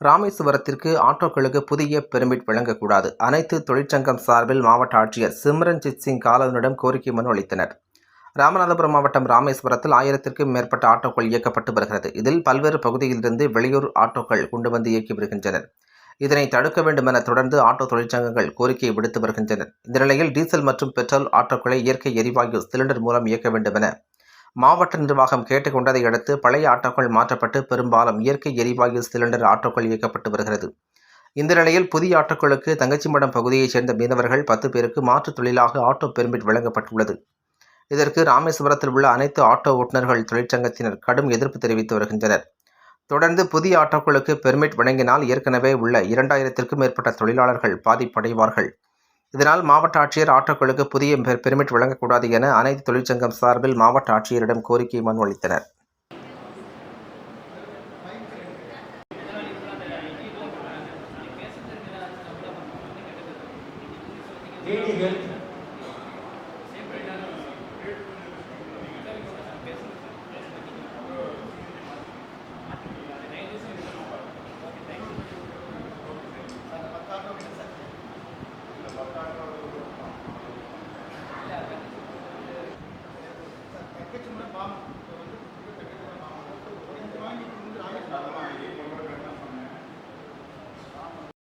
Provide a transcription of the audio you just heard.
ராமேஸ்வரத்திற்கு ஆட்டோக்களுக்கு புதிய பெர்மிட் வழங்கக்கூடாது. அனைத்து தொழிற்சங்கம் சார்பில் மாவட்ட ஆட்சியர் சிம்ரன்ஜித் சிங் காலவனிடம் கோரிக்கை மனு அளித்தனர். ராமநாதபுரம் மாவட்டம் ராமேஸ்வரத்தில் ஆயிரத்திற்கும் மேற்பட்ட ஆட்டோக்கள் இயக்கப்பட்டு வருகிறது. இதில் பல்வேறு பகுதியிலிருந்து வெளியூர் ஆட்டோக்கள் கொண்டு வந்து இயக்கி வருகின்றனர். இதனை தடுக்க வேண்டும் என தொடர்ந்து ஆட்டோ தொழிற்சங்கங்கள் கோரிக்கை விடுத்து வருகின்றனர். இந்த நிலையில் டீசல் மற்றும் பெட்ரோல் ஆட்டோக்களை இயற்கை எரிவாயு சிலிண்டர் மூலம் இயக்க வேண்டும் என மாவட்ட நிர்வாகம் கேட்டுக்கொண்டதை அடுத்து பழைய ஆட்டோக்கள் மாற்றப்பட்டு பெரும்பாலும் இயற்கை எரிவாயு சிலிண்டர் ஆட்டோக்கள் இயக்கப்பட்டு வருகிறது. இந்த நிலையில் புதிய ஆட்டோக்களுக்கு தங்கச்சிமடம் பகுதியைச் சேர்ந்த மீனவர்கள் பத்து பேருக்கு மாற்றுத் தொழிலாக ஆட்டோ பெர்மிட் வழங்கப்பட்டுள்ளது. இதற்கு ராமேஸ்வரத்தில் உள்ள அனைத்து ஆட்டோ ஓட்டுநர்கள் தொழிற்சங்கத்தினர் கடும் எதிர்ப்பு தெரிவித்து வருகின்றனர். தொடர்ந்து புதிய ஆட்டோக்களுக்கு பெர்மிட் வழங்கினால் ஏற்கனவே உள்ள இரண்டாயிரத்திற்கும் மேற்பட்ட தொழிலாளர்கள் பாதிப்படைவார்கள். இதனால் மாவட்ட ஆட்சியர் ஆட்டோக்களுக்கு புதிய பெர்- பெர்மிட் வழங்கக்கூடாது என அனைத்து தொழிற்சங்கம் சார்பில் மாவட்ட ஆட்சியரிடம் கோரிக்கை மனு அளித்தனர் DD Health. தங்கச்சிமடம்